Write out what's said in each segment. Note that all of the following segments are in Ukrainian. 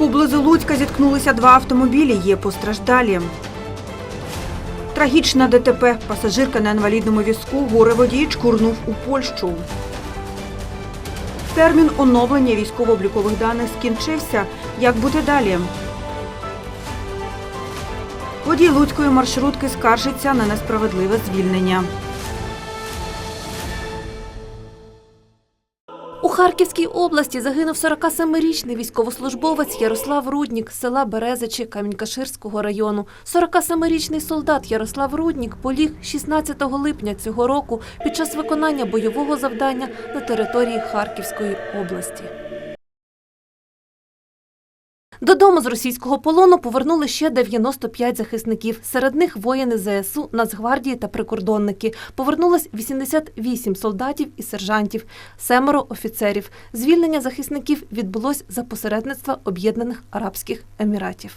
Поблизу Луцька зіткнулися два автомобілі. Є постраждалі. Трагічна ДТП. Пасажирка на інвалідному візку горе-водій чкурнув у Польщу. Термін оновлення військово-облікових даних скінчився. Як бути далі? Водій луцької маршрутки скаржиться на несправедливе звільнення. Харківській області загинув 47-річний військовослужбовець Ярослав Руднік з села Березичі Камінькаширського району. 47-річний солдат Ярослав Руднік поліг 16 липня цього року під час виконання бойового завдання на території Харківської області. Додому з російського полону повернули ще 95 захисників. Серед них воїни ЗСУ, Нацгвардії та прикордонники. Повернулось 88 солдатів і сержантів, семеро офіцерів. Звільнення захисників відбулось за посередництва Об'єднаних Арабських Еміратів.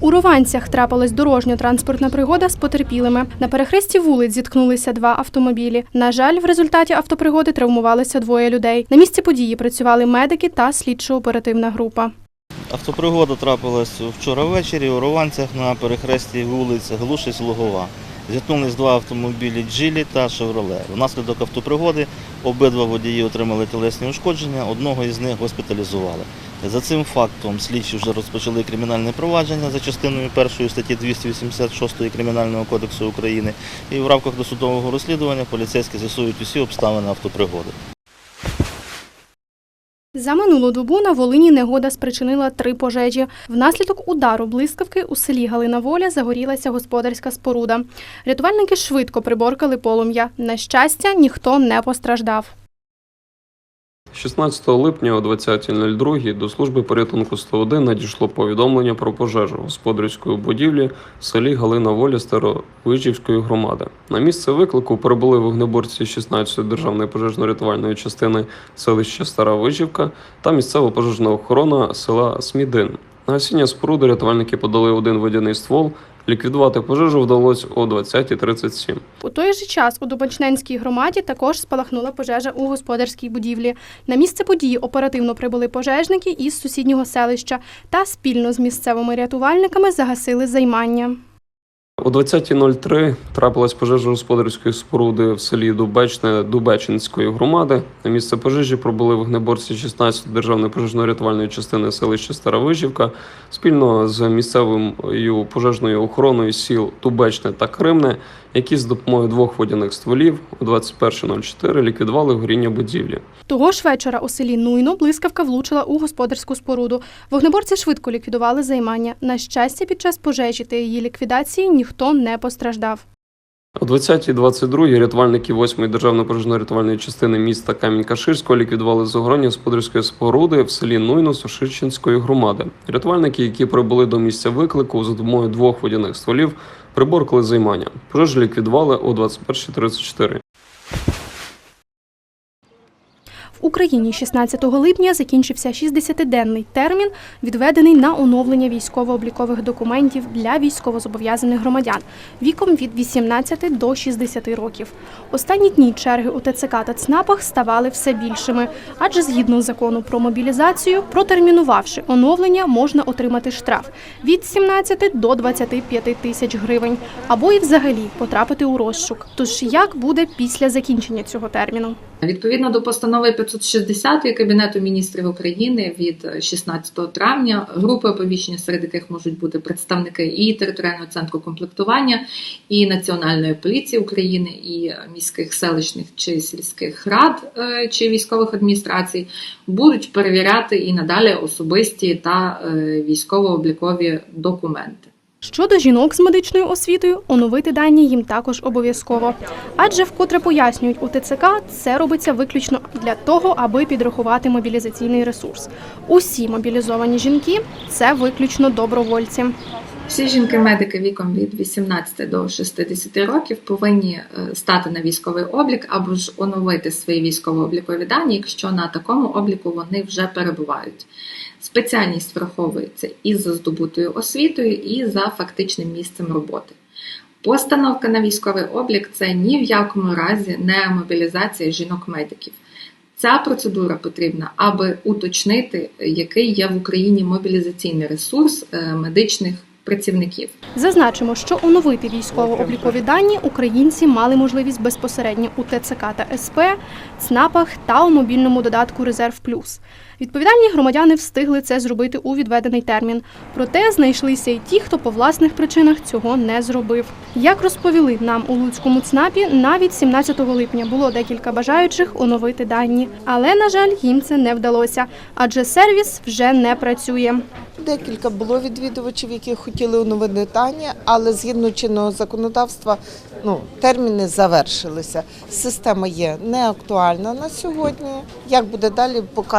У Рованцях трапилась дорожньо-транспортна пригода з потерпілими. На перехресті вулиць зіткнулися два автомобілі. На жаль, в результаті автопригоди травмувалися двоє людей. На місці події працювали медики та слідчо-оперативна група. Автопригода трапилась вчора ввечері у Рованцях на перехресті вулиць Глушись Лугова. Зіткнулись два автомобілі Джилі та Шевроле. Внаслідок автопригоди обидва водії отримали тілесні ушкодження, одного із них госпіталізували. За цим фактом слідчі вже розпочали кримінальне провадження за частиною першої статті 286 Кримінального кодексу України. І в рамках досудового розслідування поліцейські з'ясують усі обставини автопригоди. За минулу добу на Волині негода спричинила три пожежі. Внаслідок удару блискавки у селі Галина Воля загорілася господарська споруда. Рятувальники швидко приборкали полум'я. На щастя, ніхто не постраждав. 16 липня о 20.02 до служби порятунку 101 надійшло повідомлення про пожежу господарської будівлі в селі Галина Воля Старовижівської громади. На місце виклику прибули вогнеборці 16-ї державної пожежно-рятувальної частини селища Стара Вижівка та місцева пожежна охорона села Смідин. На гасіння споруди рятувальники подали один водяний ствол. Ліквідувати пожежу вдалося о 20.37. У той же час у Дубочненській громаді також спалахнула пожежа у господарській будівлі. На місце події оперативно прибули пожежники із сусіднього селища та спільно з місцевими рятувальниками загасили займання. О 20.03 трапилась пожежа господарської споруди в селі Дубечне Дубечинської громади. На місце пожежі пробули вогнеборці 16 державної пожежно-рятувальної частини селища Старовижівка спільно з місцевою пожежною охороною сіл Дубечне та Кримне, які з допомогою двох водяних стволів о 21.04 ліквідували горіння будівлі. Того ж вечора у селі Нуйно блискавка влучила у господарську споруду. Вогнеборці швидко ліквідували займання. На щастя, під час пожежі та її ліквідації ніхто не постраждав. О 20.22 рятувальники 8-ї державної пожежно-рятувальної частини міста Камінь-Каширського ліквідували загорання господарської споруди в селі Нуйно Сушичинської громади. Рятувальники, які прибули до місця виклику за допомогою двох водяних стволів, приборкали займання. Пожежу ліквідували о 21.34. В Україні 16 липня закінчився 60-денний термін, відведений на оновлення військово-облікових документів для військовозобов'язаних громадян віком від 18 до 60 років. Останні дні черги у ТЦК та ЦНАПах ставали все більшими, адже згідно закону про мобілізацію, протермінувавши оновлення, можна отримати штраф від 17 до 25 тисяч гривень, або і взагалі потрапити у розшук. Тож як буде після закінчення цього терміну? Відповідно до постанови 560 Кабінету міністрів України від 16 травня групи оповіщення, серед яких можуть бути представники і територіального центру комплектування, і Національної поліції України, і міських селищних чи сільських рад е, чи військових адміністрацій, будуть перевіряти і надалі особисті та е, військово-облікові документи. Щодо жінок з медичною освітою, оновити дані їм також обов'язково. Адже вкотре пояснюють у ТЦК, це робиться виключно для того, аби підрахувати мобілізаційний ресурс. Усі мобілізовані жінки це виключно добровольці. Всі жінки-медики віком від 18 до 60 років повинні е, стати на військовий облік або ж оновити свої військово-облікові дані, якщо на такому обліку вони вже перебувають. Спеціальність враховується і за здобутою освітою, і за фактичним місцем роботи. Постановка на військовий облік це ні в якому разі не мобілізація жінок-медиків. Ця процедура потрібна, аби уточнити, який є в Україні мобілізаційний ресурс е, медичних працівників. Зазначимо, що оновити військово-облікові дані українці мали можливість безпосередньо у ТЦК та СП, ЦНАПах та у мобільному додатку Резерв Плюс. Відповідальні громадяни встигли це зробити у відведений термін. Проте знайшлися й ті, хто по власних причинах цього не зробив. Як розповіли нам у Луцькому ЦНАПі, навіть 17 липня було декілька бажаючих оновити дані, але на жаль, їм це не вдалося, адже сервіс вже не працює. Декілька було відвідувачів, які хотіли оновити дані, але згідно чинного законодавства ну, терміни завершилися. Система є неактуальна на сьогодні. Як буде далі, поки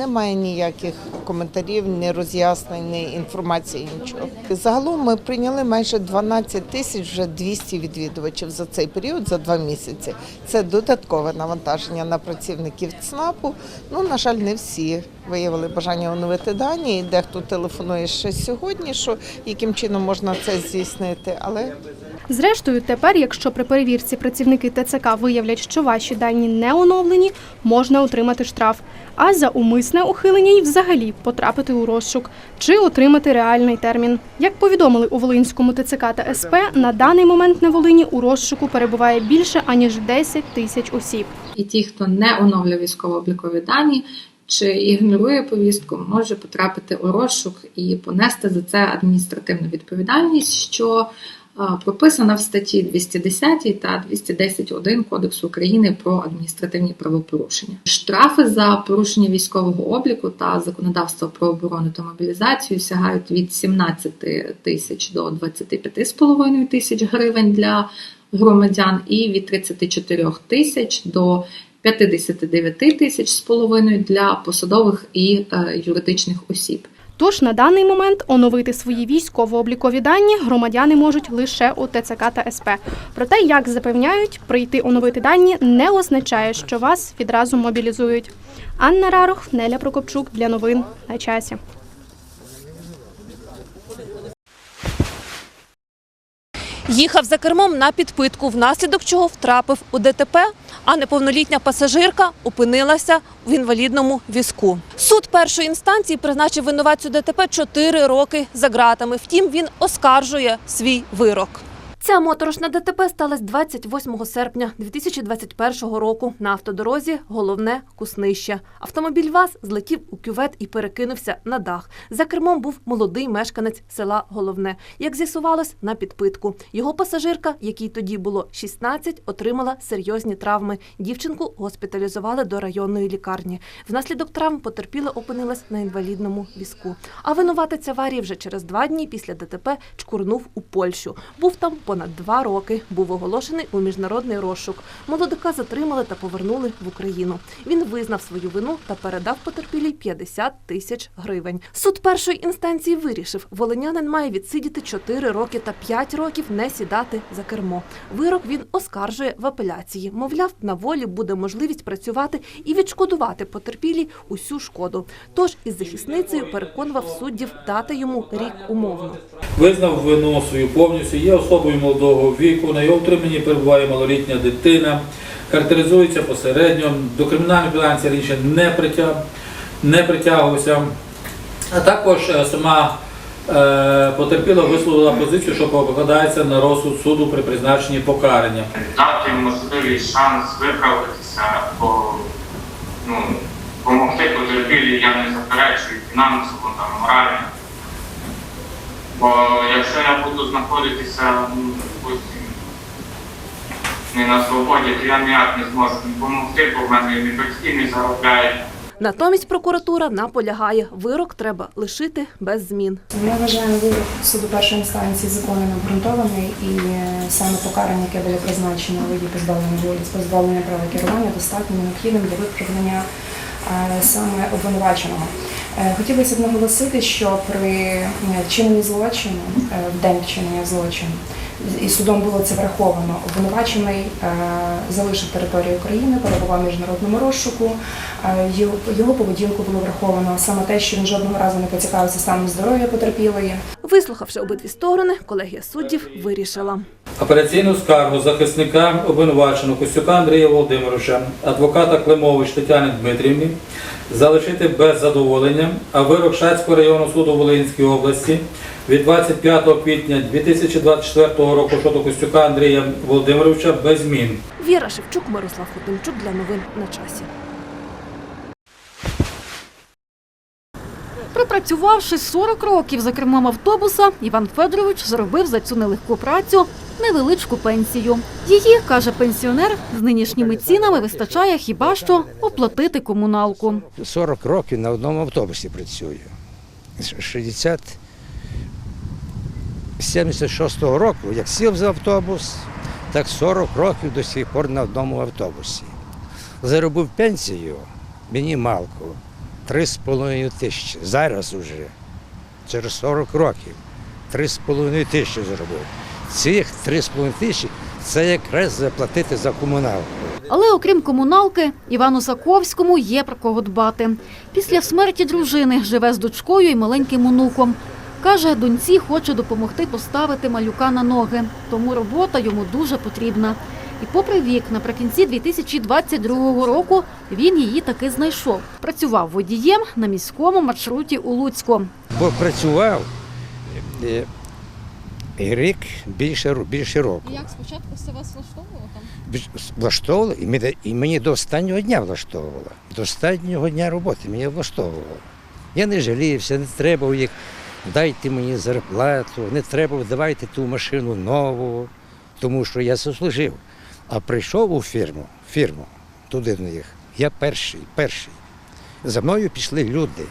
немає ніяких коментарів, ні роз'яснень, ні інформації, нічого. Загалом ми прийняли майже 12 тисяч вже 200 відвідувачів за цей період, за два місяці. Це додаткове навантаження на працівників ЦНАПу. Ну, на жаль, не всі виявили бажання оновити дані, і дехто телефонує ще сьогодні, що яким чином можна це здійснити, але Зрештою, тепер, якщо при перевірці працівники ТЦК виявлять, що ваші дані не оновлені, можна отримати штраф. А за умисне ухилення й взагалі потрапити у розшук чи отримати реальний термін. Як повідомили у Волинському ТЦК та СП, на даний момент на Волині у розшуку перебуває більше аніж 10 тисяч осіб. І ті, хто не оновлює військово-облікові дані чи ігнорує повістку, може потрапити у розшук і понести за це адміністративну відповідальність, що прописана в статті 210 та 210.1 Кодексу України про адміністративні правопорушення. Штрафи за порушення військового обліку та законодавства про оборону та мобілізацію сягають від 17 тисяч до 25,5 тисяч гривень для громадян і від 34 тисяч до 59 тисяч з половиною для посадових і е, юридичних осіб. Тож на даний момент оновити свої військово-облікові дані громадяни можуть лише у ТЦК та СП. Проте, як запевняють, прийти оновити дані не означає, що вас відразу мобілізують. Анна Рарух, Неля Прокопчук для новин на часі. Їхав за кермом на підпитку, внаслідок чого втрапив у ДТП, а неповнолітня пасажирка опинилася в інвалідному візку. Суд першої інстанції призначив винуватцю ДТП 4 роки за ґратами. Втім, він оскаржує свій вирок. Ця моторошна ДТП сталася 28 серпня 2021 року на автодорозі головне Куснище. Автомобіль ВАЗ злетів у кювет і перекинувся на дах. За кермом був молодий мешканець села Головне. Як з'ясувалось, на підпитку. Його пасажирка, якій тоді було 16, отримала серйозні травми. Дівчинку госпіталізували до районної лікарні. Внаслідок травм потерпіла опинилась на інвалідному візку. А винуватець аварії вже через два дні після ДТП чкурнув у Польщу. Був там понад два роки. Був оголошений у міжнародний розшук. Молодика затримали та повернули в Україну. Він визнав свою вину та передав потерпілій 50 тисяч гривень. Суд першої інстанції вирішив, волинянин має відсидіти 4 роки та 5 років не сідати за кермо. Вирок він оскаржує в апеляції. Мовляв, на волі буде можливість працювати і відшкодувати потерпілій усю шкоду. Тож із захисницею переконував суддів дати йому рік умовно. Визнав вину свою повністю, є особою молодого віку, на його утриманні перебуває малолітня дитина, характеризується посередньо, до кримінальної біланці раніше не, притяг, не притягувався. А також е, сама е, потерпіла висловила позицію, що покладається на розсуд суду при призначенні покарання. дати можливий шанс виправитися, бо ну, допомогти потерпілі я не заперечую фінансово та морально. Бо якщо я буду знаходитися, ну, допустим, не на свободі, то я ніяк не зможу допомогти, бо в мене і батьки не заробляють. Натомість прокуратура наполягає, вирок треба лишити без змін. Ми вважаємо вирок суду першої інстанції законом обґрунтований і саме покарання, яке було призначено у виді позбавлення волі з позбавлення права керування, достатньо необхідним для виправдання е, саме обвинуваченого. Е, Хотілося б наголосити, що при е, вчиненні злочину, е, в день вчинення злочину, і судом було це враховано. Обвинувачений залишив територію України, перебував в міжнародному розшуку. Його, його поведінку було враховано саме те, що він жодного разу не поцікавився станом здоров'я потерпілої. Вислухавши обидві сторони, колегія суддів вирішила. Апеляційну скаргу захисника обвинуваченого Костюка Андрія Володимировича, адвоката Климович Тетяни Дмитрівни залишити без задоволення, а вирок Шацького районного суду Волинської області від 25 квітня 2024 року щодо Костюка Андрія Володимировича без змін. Віра Шевчук, Мирослав Хотимчук для новин на часі. Пропрацювавши 40 років за кермом автобуса, Іван Федорович заробив за цю нелегку працю невеличку пенсію. Її, каже пенсіонер, з нинішніми цінами вистачає хіба що оплатити комуналку. 40 років на одному автобусі працюю. З 60 76-го року, як сів за автобус, так 40 років до сих пор на одному автобусі. Заробив пенсію мінімалку 3,5 тисячі. Зараз уже, через 40 років, 3,5 тисячі заробив. Цих 3,5 тисячі це якраз заплатити за комуналку. Але окрім комуналки, Івану Саковському є про кого дбати. Після смерті дружини живе з дочкою і маленьким онуком. Каже, доньці хоче допомогти поставити малюка на ноги, тому робота йому дуже потрібна. І попри вік, наприкінці 2022 року він її таки знайшов. Працював водієм на міському маршруті у Луцьку. Бо працював е, і рік більше, більше року. Як спочатку все вас влаштовувало там? Влаштовувало, і мені, і мені до останнього дня влаштовувало. До останнього дня роботи мені влаштовувало. Я не жалівся, не треба їх, дайте мені зарплату, не треба, давайте ту машину нову, тому що я заслужив. А прийшов у фірму, фірму, туди до них. Я перший, перший. За мною пішли люди.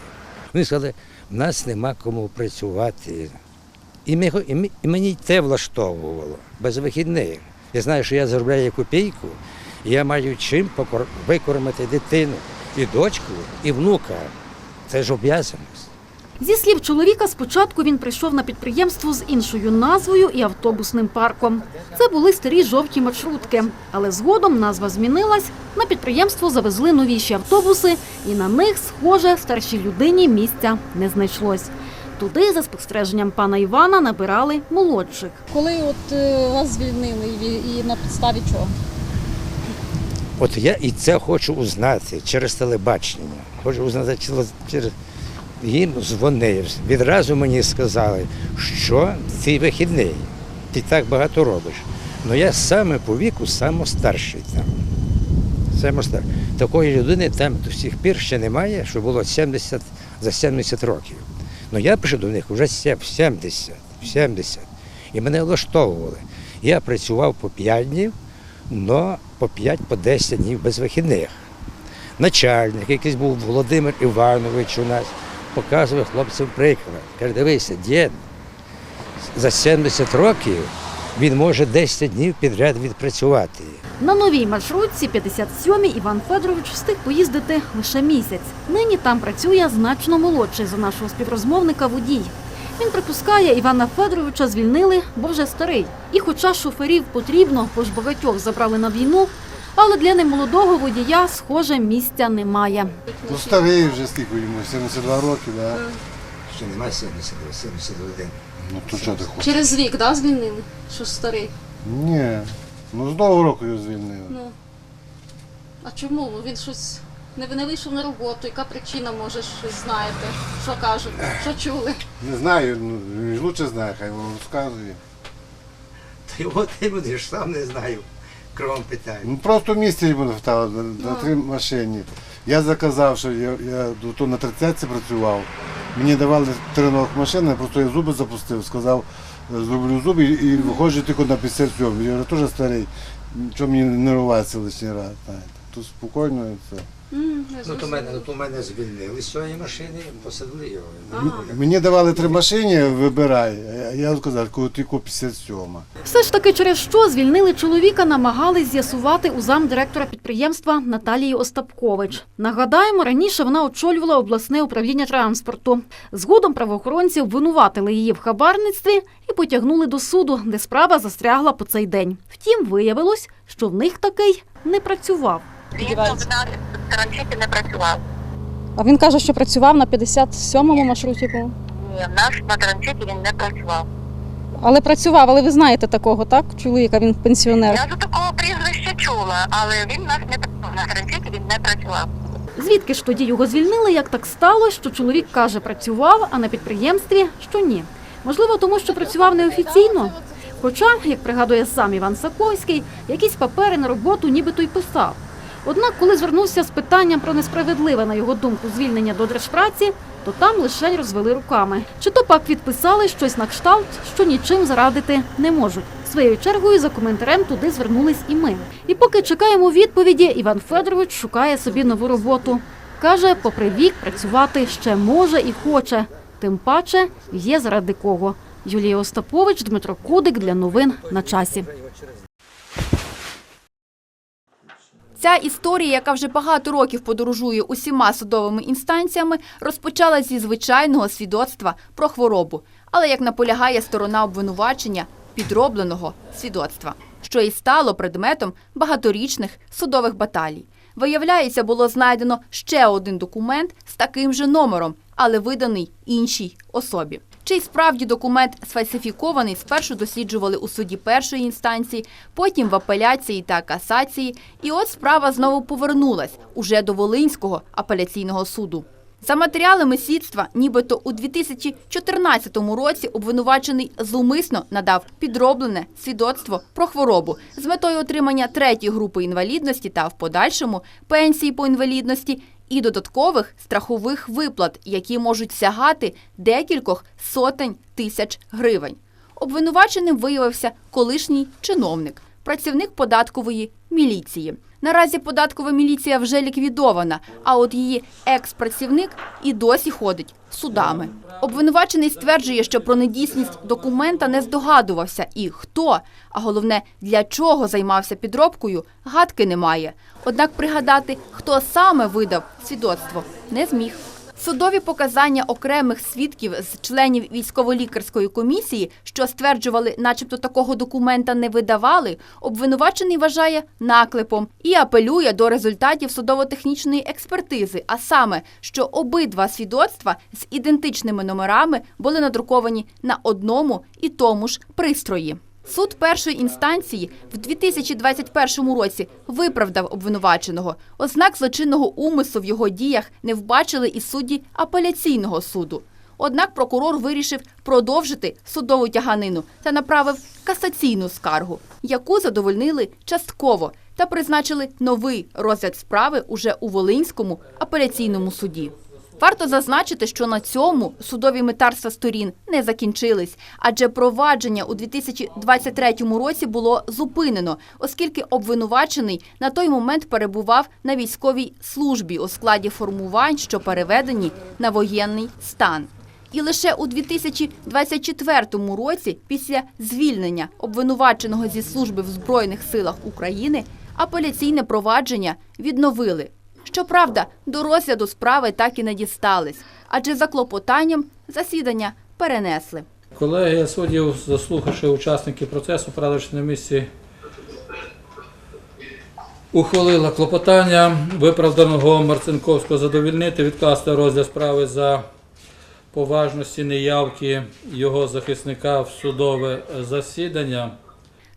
Вони сказали, в нас нема кому працювати. І, ми, і, ми- і мені те влаштовувало без вихідних. Я знаю, що я заробляю копійку, і я маю чим покор- викормити дитину, і дочку, і внука. Це ж обов'язаність. Зі слів чоловіка, спочатку він прийшов на підприємство з іншою назвою і автобусним парком. Це були старі жовті маршрутки, але згодом назва змінилась. На підприємство завезли новіші автобуси, і на них, схоже, старшій людині місця не знайшлось. Туди, за спостереженням пана Івана, набирали молодших. Коли от е, вас звільнили і, на підставі чого? От я і це хочу узнати через телебачення. Хочу узнати через-. Їм дзвонив. Відразу мені сказали, що ти вихідний, ти так багато робиш. Ну я саме по віку саме старший там. Саме стар- Такої людини там до сих пір ще немає, що було 70, за 70 років. Ну я прийшов до них вже сем- 70, 70. І мене влаштовували. Я працював по 5 днів, але по 5 по 10 днів без вихідних. Начальник, якийсь був Володимир Іванович у нас, показував хлопцям приклад. Каже, дивися, дід, за 70 років він може 10 днів підряд відпрацювати. На новій маршрутці 57-й Іван Федорович встиг поїздити лише місяць. Нині там працює значно молодший за нашого співрозмовника водій. Він припускає, Івана Федоровича звільнили, бо вже старий. І хоча шоферів потрібно, бо ж багатьох забрали на війну, але для немолодого водія, схоже, місця немає. Ну старий вже скільки йому, 72 роки, да? Ще немає 70, 71. Ну то що ти хочеш? Через рік, да, звільнили? Що старий? Ні. Ну з нового року його звільнили. Ну. А чому? Він щось не, не вийшов на роботу. Яка причина, може, щось знаєте? Що кажуть? Що чули? Не знаю, ну він ж лучше знає, хай вам розказує. Та його ти будеш, сам не знаю, кром питань. Ну просто місце йому не на, на три машині. Я заказав, що я, я то на 30 працював. Мені давали три нових машини, просто я зуби запустив, сказав, зроблю зуби і, і виходжу тільки на 57. Я вже теж старий, нічого мені не рватися лишній раз. Знаєте. Тут спокійно і все. Ну, то мене, ну, то мене звільнили з цієї машини, посадили його. Мені давали три машини, вибирай. Я сказав, коли тільки 57. Все ж таки, через що звільнили чоловіка, намагались з'ясувати у замдиректора підприємства Наталії Остапкович. Нагадаємо, раніше вона очолювала обласне управління транспорту. Згодом правоохоронці обвинуватили її в хабарництві і потягнули до суду, де справа застрягла по цей день. Втім, виявилось, що в них такий не працював. Він в нас в транзиті не працював. А він каже, що працював на 57-му маршруті. по-моєму. Ні, в нас на транзиті він не працював. Але працював, але ви знаєте такого, так? Чоловіка, він пенсіонер. Я за такого прізвища чула, але він в нас не працював. На транзиті він не працював. Звідки ж тоді його звільнили, як так сталося, що чоловік каже, працював, а на підприємстві, що ні. Можливо, тому що працював неофіційно. Хоча, як пригадує сам Іван Саковський, якісь папери на роботу нібито й писав. Однак, коли звернувся з питанням про несправедливе, на його думку, звільнення до держпраці, то там лише розвели руками. Чи то пак відписали щось на кшталт, що нічим зарадити не можуть. Своєю чергою за коментарем туди звернулись і ми. І поки чекаємо відповіді, Іван Федорович шукає собі нову роботу. Каже, попри вік працювати ще може і хоче. Тим паче є заради кого. Юлія Остапович, Дмитро Кудик для новин на часі. Ця історія, яка вже багато років подорожує усіма судовими інстанціями, розпочалась зі звичайного свідоцтва про хворобу, але як наполягає сторона обвинувачення підробленого свідоцтва, що і стало предметом багаторічних судових баталій. Виявляється, було знайдено ще один документ з таким же номером, але виданий іншій особі. Чи й справді документ сфальсифікований, спершу досліджували у суді першої інстанції, потім в апеляції та касації. І от справа знову повернулась уже до Волинського апеляційного суду. За матеріалами слідства, нібито у 2014 році обвинувачений зумисно надав підроблене свідоцтво про хворобу з метою отримання третьої групи інвалідності та в подальшому пенсії по інвалідності і додаткових страхових виплат, які можуть сягати декількох сотень тисяч гривень. Обвинуваченим виявився колишній чиновник, працівник податкової міліції. Наразі податкова міліція вже ліквідована, а от її екс-працівник і досі ходить судами. Обвинувачений стверджує, що про недійсність документа не здогадувався і хто, а головне, для чого займався підробкою, гадки немає. Однак пригадати, хто саме видав свідоцтво, не зміг. Судові показання окремих свідків з членів військово-лікарської комісії, що стверджували, начебто такого документа не видавали, обвинувачений вважає наклепом і апелює до результатів судово-технічної експертизи, а саме, що обидва свідоцтва з ідентичними номерами були надруковані на одному і тому ж пристрої. Суд першої інстанції в 2021 році виправдав обвинуваченого. Ознак злочинного умислу в його діях не вбачили і судді апеляційного суду. Однак прокурор вирішив продовжити судову тяганину та направив касаційну скаргу, яку задовольнили частково та призначили новий розгляд справи уже у Волинському апеляційному суді. Варто зазначити, що на цьому судові метарства сторін не закінчились, адже провадження у 2023 році було зупинено, оскільки обвинувачений на той момент перебував на військовій службі у складі формувань, що переведені на воєнний стан. І лише у 2024 році, після звільнення обвинуваченого зі служби в Збройних силах України, апеляційне провадження відновили. Щоправда, до розгляду справи так і не дістались, адже за клопотанням засідання перенесли. Колегія суддів, заслухавши учасників процесу, порадивши на місці, ухвалила клопотання виправданого Марцинковського задовільнити, відкласти розгляд справи за поважності неявки його захисника в судове засідання.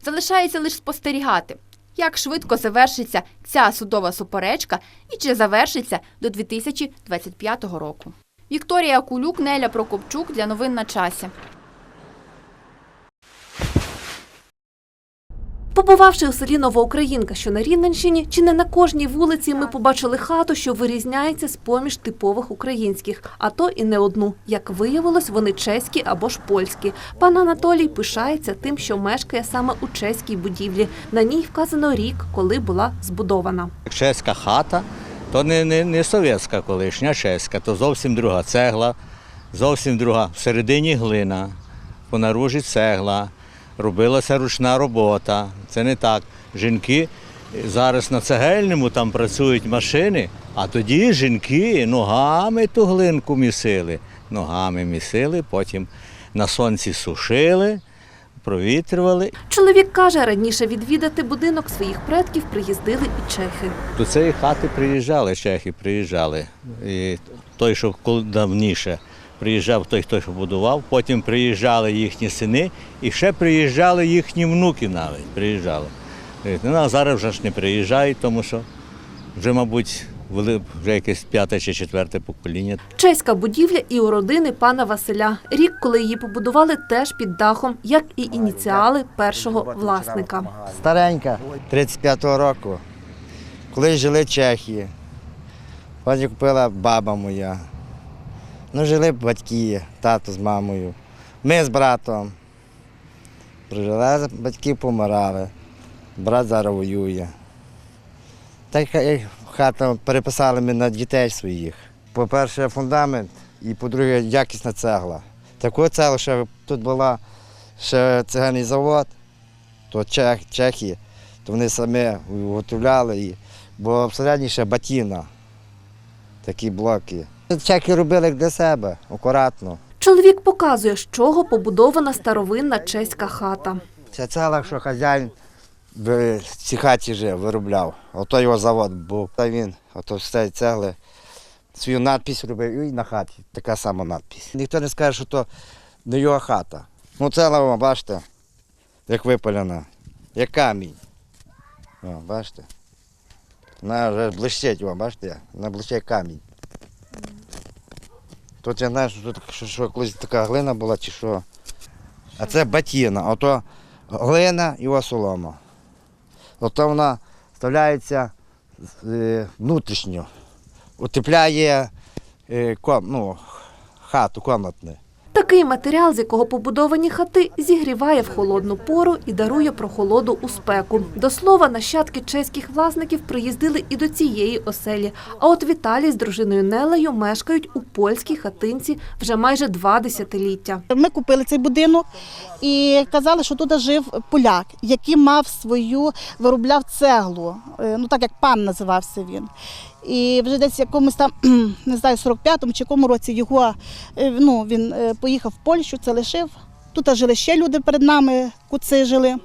Залишається лише спостерігати, як швидко завершиться ця судова суперечка і чи завершиться до 2025 року. Вікторія Кулюк, Неля Прокопчук для новин на часі. Побувавши у селі Новоукраїнка, що на Рівненщині, чи не на кожній вулиці ми побачили хату, що вирізняється з поміж типових українських, а то і не одну. Як виявилось, вони чеські або ж польські. Пан Анатолій пишається тим, що мешкає саме у чеській будівлі. На ній вказано рік, коли була збудована. Чеська хата То не, не, не совєтська колишня, чеська, то зовсім друга цегла, зовсім друга. Всередині глина, понаружі цегла, робилася ручна робота. Це не так. Жінки зараз на цегельному там працюють машини, а тоді жінки ногами ту глинку місили. Ногами місили, потім на сонці сушили, провітрювали. Чоловік каже, раніше відвідати будинок своїх предків приїздили і чехи. До цієї хати приїжджали, чехи приїжджали. І той, що давніше приїжджав той, хто що будував, потім приїжджали їхні сини, і ще приїжджали їхні внуки навіть. Приїжджали. Ну, а зараз вже ж не приїжджають, тому що вже, мабуть, вели- вже якесь п'яте чи четверте покоління. Чеська будівля і у родини пана Василя. Рік, коли її побудували, теж під дахом, як і ініціали першого власника. Старенька, 35-го року. Колись жили Чехії. Потім купила баба моя. Ну, жили батьки, тато з мамою. Ми з братом. Прожили, батьки помирали. Брат зараз воює. Так і хату переписали ми на дітей своїх. По-перше, фундамент і по-друге, якісна цегла. Таку цеглу, що тут була ще цегельний завод, то Чех, Чехії, то вони самі виготовляли, бо всередині ще батіна, такі блоки. Чехи робили як для себе, акуратно. Чоловік показує, з чого побудована старовинна чеська хата. Ця цегла, що хазяїн в цій хаті жив, виробляв. Ото його завод був. Та він, ото цієї цегли, свою надпись робив і на хаті така сама надпись. Ніхто не скаже, що то не його хата. Ну цегла, о, бачите, як випалена, як камінь. О, бачите? Вона вже блищить, бачите, вона блищить камінь. Тут я знаю, що, тут, що, що колись така глина була чи що. А це батіна, ото глина і солома. Ото вона вставляється е, внутрішньо, утепляє е, ну, хату комнатну. Такий матеріал, з якого побудовані хати, зігріває в холодну пору і дарує прохолоду у спеку. До слова, нащадки чеських власників приїздили і до цієї оселі. А от Віталій з дружиною Нелею мешкають у польській хатинці вже майже два десятиліття. Ми купили цей будинок і казали, що тут жив поляк, який мав свою, виробляв цеглу. Е, Ну так як пан називався він. І вже десь якомусь там, не знаю, 45-му чи якому році його е, ну, він е, поїхав в Польщу, це лишив. Тут жили ще люди перед нами, куци жили.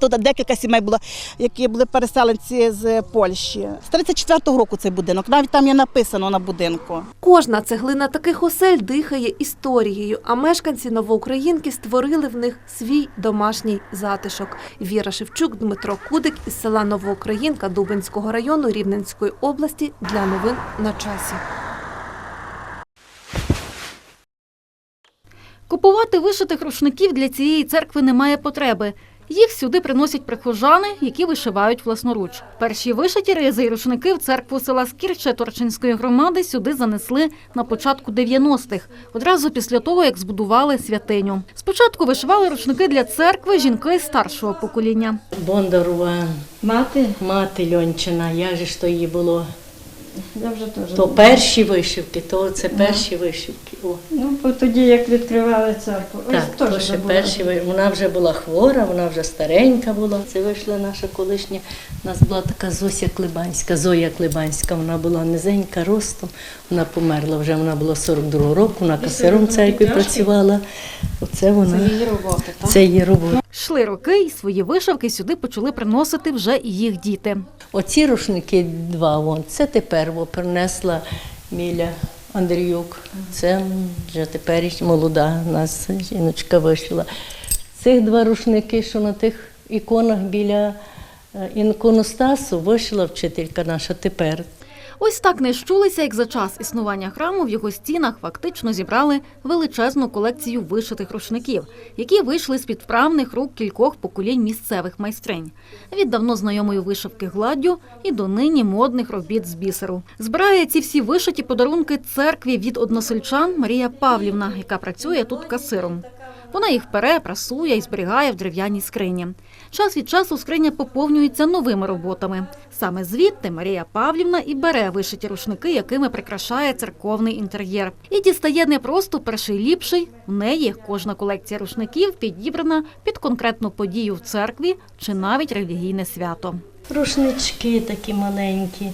Тут декілька сімей було, які були переселенці з Польщі. З 34-го року цей будинок. Навіть там є написано на будинку. Кожна цеглина таких осель дихає історією, а мешканці Новоукраїнки створили в них свій домашній затишок. Віра Шевчук, Дмитро Кудик із села Новоукраїнка Дубинського району Рівненської області для новин на часі. Купувати вишитих рушників для цієї церкви немає потреби. Їх сюди приносять прихожани, які вишивають власноруч. Перші вишиті ризи і рушники в церкву села Скірче Торчинської громади сюди занесли на початку 90-х, одразу після того, як збудували святиню. Спочатку вишивали рушники для церкви жінки старшого покоління. Бондарова мати? Мати Льончина, же ж то її було? Я вже теж. То перші вишивки, то це перші вишивки. О. Ну, от тоді, як відкривали церкву. Ось Так, теж то ще забула. перші ви- вона вже була хвора, вона вже старенька була. Це вийшла наша колишня. У нас була така Зося Клибанська, Зоя Клибанська. Вона була низенька ростом. Вона померла вже. Вона була 42-го року. Вона касиром в церкві працювала. Оце вона. Це її робота, так? Це її робота. Йшли роки, і свої вишивки сюди почали приносити вже і їх діти. Оці рушники два, вон, це тепер во, принесла Міля Андріюк. Це вже тепер молода нас жіночка вишила. Цих два рушники, що на тих іконах біля е, іконостасу, вишила вчителька наша тепер. Ось так не щулися, як за час існування храму в його стінах фактично зібрали величезну колекцію вишитих рушників, які вийшли з під вправних рук кількох поколінь місцевих майстринь. Від давно знайомої вишивки гладдю і до нині модних робіт з бісеру. Збирає ці всі вишиті подарунки церкві від односельчан Марія Павлівна, яка працює тут касиром. Вона їх пере, прасує і зберігає в дерев'яній скрині. Час від часу скриня поповнюється новими роботами. Саме звідти Марія Павлівна і бере вишиті рушники, якими прикрашає церковний інтер'єр. І дістає не просто перший ліпший. В неї кожна колекція рушників підібрана під конкретну подію в церкві чи навіть релігійне свято. Рушнички такі маленькі.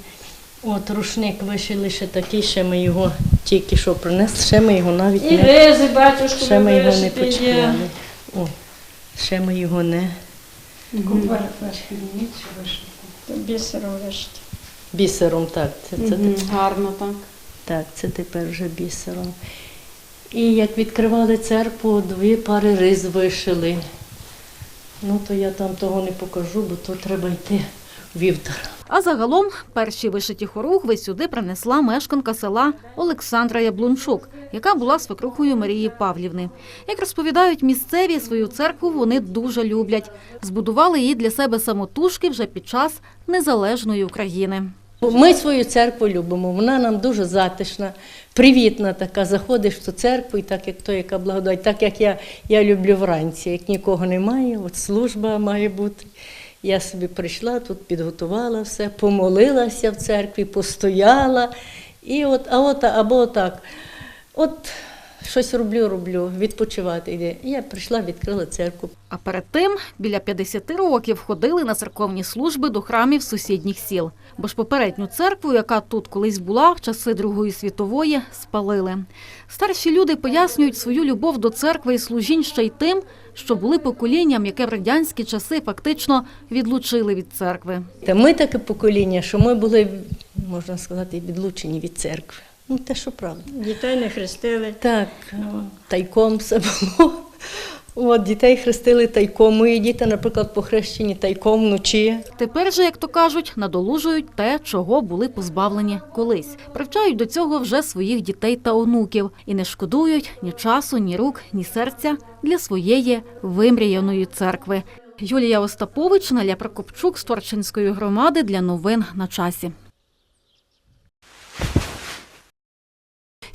От рушник вишили ще такий, ще ми його тільки що принесли, ще ми його навіть І не ризи, батюшку, ще ми його не вишити почіпляли. О, ще ми його не То бісером вишити. бісером, так. Це, це, Мгм, тепер- гарно так. Так, це тепер вже бісером. І як відкривали церкву, дві пари риз вишили. Ну, то я там того не покажу, бо то треба йти вівтар. А загалом перші вишиті хорухви сюди принесла мешканка села Олександра Яблунчук, яка була свекрухою Марії Павлівни. Як розповідають місцеві, свою церкву вони дуже люблять. Збудували її для себе самотужки вже під час незалежної України. Ми свою церкву любимо, вона нам дуже затишна, привітна така. Заходиш в ту церкву, і так як то, яка благодать, так як я, я люблю вранці, як нікого немає, от служба має бути. Я собі прийшла, тут підготувала все, помолилася в церкві, постояла. І от, а от, або так. От щось роблю, роблю, відпочивати йде. Я прийшла, відкрила церкву. А перед тим біля 50 років ходили на церковні служби до храмів сусідніх сіл. Бо ж попередню церкву, яка тут колись була в часи Другої світової, спалили. Старші люди пояснюють свою любов до церкви і служінь ще й тим, що були поколінням, яке в радянські часи фактично відлучили від церкви. Та ми таке покоління, що ми були, можна сказати, відлучені від церкви. Ну, те, що правда. Дітей не хрестили. Так, тайком все було. От, дітей хрестили тайком. Мої діти, наприклад, похрещені тайком вночі. Тепер же, як то кажуть, надолужують те, чого були позбавлені колись. Привчають до цього вже своїх дітей та онуків і не шкодують ні часу, ні рук, ні серця для своєї вимріяної церкви. Юлія Остапович, Наля Прокопчук з Торчинської громади для новин на часі.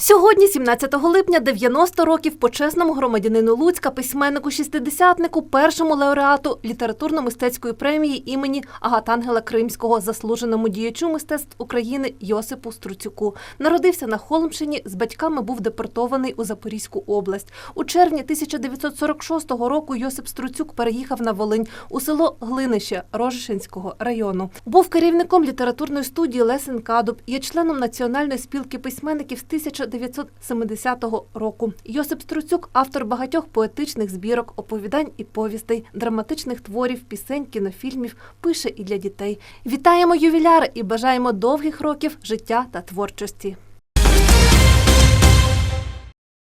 Сьогодні, 17 липня, 90 років почесному громадянину Луцька, письменнику шістидесятнику, першому лауреату літературно-мистецької премії імені Агатангела Кримського, заслуженому діячу мистецтв України Йосипу Струцюку. Народився на Холмщині, з батьками був депортований у Запорізьку область. У червні 1946 року Йосип Струцюк переїхав на Волинь у село Глинище Рожешинського району. Був керівником літературної студії Лесен Кадуб, є членом Національної спілки письменників з 1970 року. Йосип Струцюк автор багатьох поетичних збірок, оповідань і повістей, драматичних творів, пісень, кінофільмів, пише і для дітей. Вітаємо ювіляра і бажаємо довгих років життя та творчості.